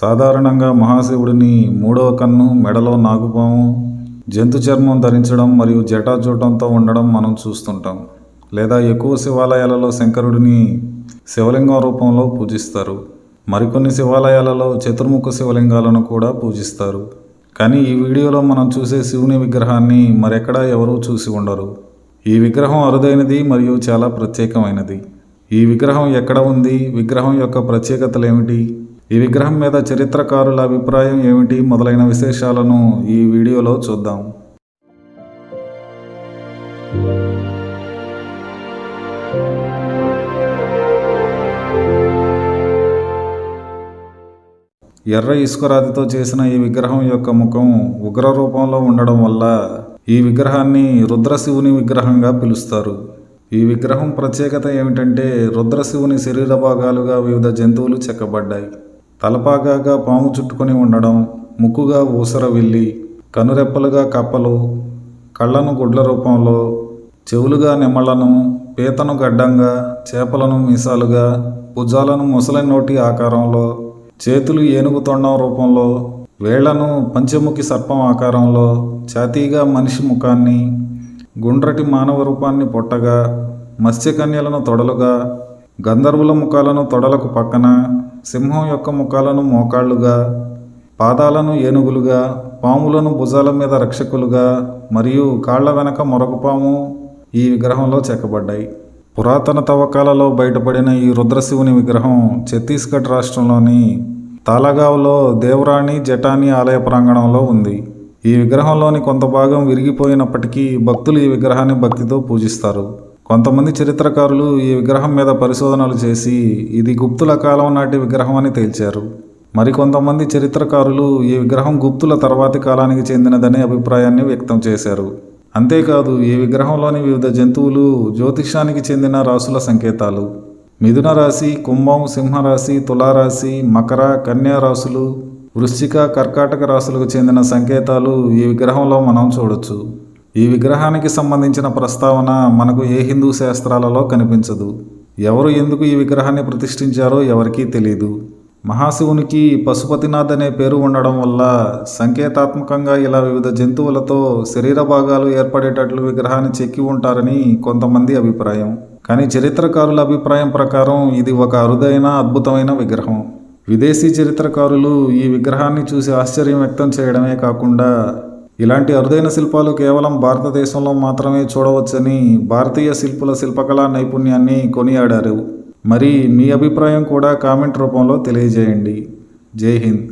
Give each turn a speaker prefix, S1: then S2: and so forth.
S1: సాధారణంగా మహాశివుడిని మూడవ కన్ను మెడలో నాగుపాము జంతు చర్మం ధరించడం మరియు జటాచూటంతో ఉండడం మనం చూస్తుంటాం. లేదా ఎక్కువ శివాలయాలలో శంకరుడిని శివలింగం రూపంలో పూజిస్తారు. మరికొన్ని శివాలయాలలో చతుర్ముఖ శివలింగాలను కూడా పూజిస్తారు. కానీ ఈ వీడియోలో మనం చూసే శివుని విగ్రహాన్ని మరెక్కడా ఎవరూ చూసి ఉండరు. ఈ విగ్రహం అరుదైనది మరియు చాలా ప్రత్యేకమైనది. ఈ విగ్రహం ఎక్కడ ఉంది? విగ్రహం యొక్క ప్రత్యేకతలు ఏమిటి? ఈ విగ్రహం మీద చరిత్రకారుల అభిప్రాయం ఏమిటి? మొదలైన విశేషాలను ఈ వీడియోలో చూద్దాం. ఎర్ర ఇసుకరాతితో చేసిన ఈ విగ్రహం యొక్క ముఖం ఉగ్ర రూపంలో ఉండడం వల్ల ఈ విగ్రహాన్ని రుద్రశివుని విగ్రహంగా పిలుస్తారు. ఈ విగ్రహం ప్రత్యేకత ఏమిటంటే రుద్రశివుని శరీర భాగాలుగా వివిధ జంతువులు చెక్కబడ్డాయి. తలపాగాగా పాము చుట్టుకొని ఉండడం ముక్కుగా ఊసర విల్లి కనురెప్పలుగా కప్పలు కళ్ళను గుడ్ల రూపంలో చెవులుగా నిమ్మలను పీతను గడ్డంగా చేపలను మీసాలుగా భుజాలను ముసలి నోటి ఆకారంలో చేతులు ఏనుగు తొండం రూపంలో వేళ్ళను పంచముఖి సర్పం ఆకారంలో ఛాతీగా మనిషి ముఖాన్ని గుండ్రటి మానవ రూపాన్ని పొట్టగా మత్స్యకన్యలను తొడలుగా గంధర్వుల ముఖాలను తొడలకు పక్కన సింహం యొక్క ముఖాలను మోకాళ్ళుగా పాదాలను ఏనుగులుగా పాములను భుజాల మీద రక్షకులుగా మరియు కాళ్ళ వెనక మరొక పాము ఈ విగ్రహంలో చెక్కబడ్డాయి. పురాతన తవ్వకాలలో బయటపడిన ఈ రుద్రశివుని విగ్రహం ఛత్తీస్గఢ్ రాష్ట్రంలోని తాలగావ్లో దేవరాణి జటాని ఆలయ ప్రాంగణంలో ఉంది. ఈ విగ్రహంలోని కొంత భాగం విరిగిపోయినప్పటికీ భక్తులు ఈ విగ్రహాన్ని భక్తితో పూజిస్తారు. కొంతమంది చరిత్రకారులు ఈ విగ్రహం మీద పరిశోధనలు చేసి ఇది గుప్తుల కాలం నాటి విగ్రహం అని తేల్చారు. మరికొంతమంది చరిత్రకారులు ఈ విగ్రహం గుప్తుల తర్వాతి కాలానికి చెందినదనే అభిప్రాయాన్ని వ్యక్తం చేశారు. అంతేకాదు ఈ విగ్రహంలోని వివిధ జంతువులు జ్యోతిషానికి చెందిన రాసుల సంకేతాలు. మిథున రాశి కుంభం సింహరాశి తులారాశి మకర కన్యా రాశులు వృశ్చిక కర్కాటక రాశులకు చెందిన సంకేతాలు ఈ విగ్రహంలో మనం చూడొచ్చు. ఈ విగ్రహానికి సంబంధించిన ప్రస్తావన మనకు ఏ హిందూ శాస్త్రాలలో కనిపించదు. ఎవరు ఎందుకు ఈ విగ్రహాన్ని ప్రతిష్ఠించారో ఎవరికీ తెలియదు మహాశివునికి పశుపతినాథ్ అనే పేరు ఉండడం వల్ల సంకేతాత్మకంగా ఇలా వివిధ జంతువులతో శరీర భాగాలు ఏర్పడేటట్లు విగ్రహాన్ని చెక్కి ఉంటారని కొంతమంది అభిప్రాయం. కానీ చరిత్రకారుల అభిప్రాయం ప్రకారం ఇది ఒక అరుదైన అద్భుతమైన విగ్రహం. విదేశీ చరిత్రకారులు ఈ విగ్రహాన్ని చూసి ఆశ్చర్యం వ్యక్తం చేయడమే కాకుండా ఇలాంటి అరుదైన శిల్పాలు కేవలం భారతదేశంలో మాత్రమే చూడవచ్చని భారతీయ శిల్పుల శిల్పకళా నైపుణ్యాన్ని కొనియాడారు. మరి మీ అభిప్రాయం కూడా కామెంట్ రూపంలో తెలియజేయండి. జై హింద్.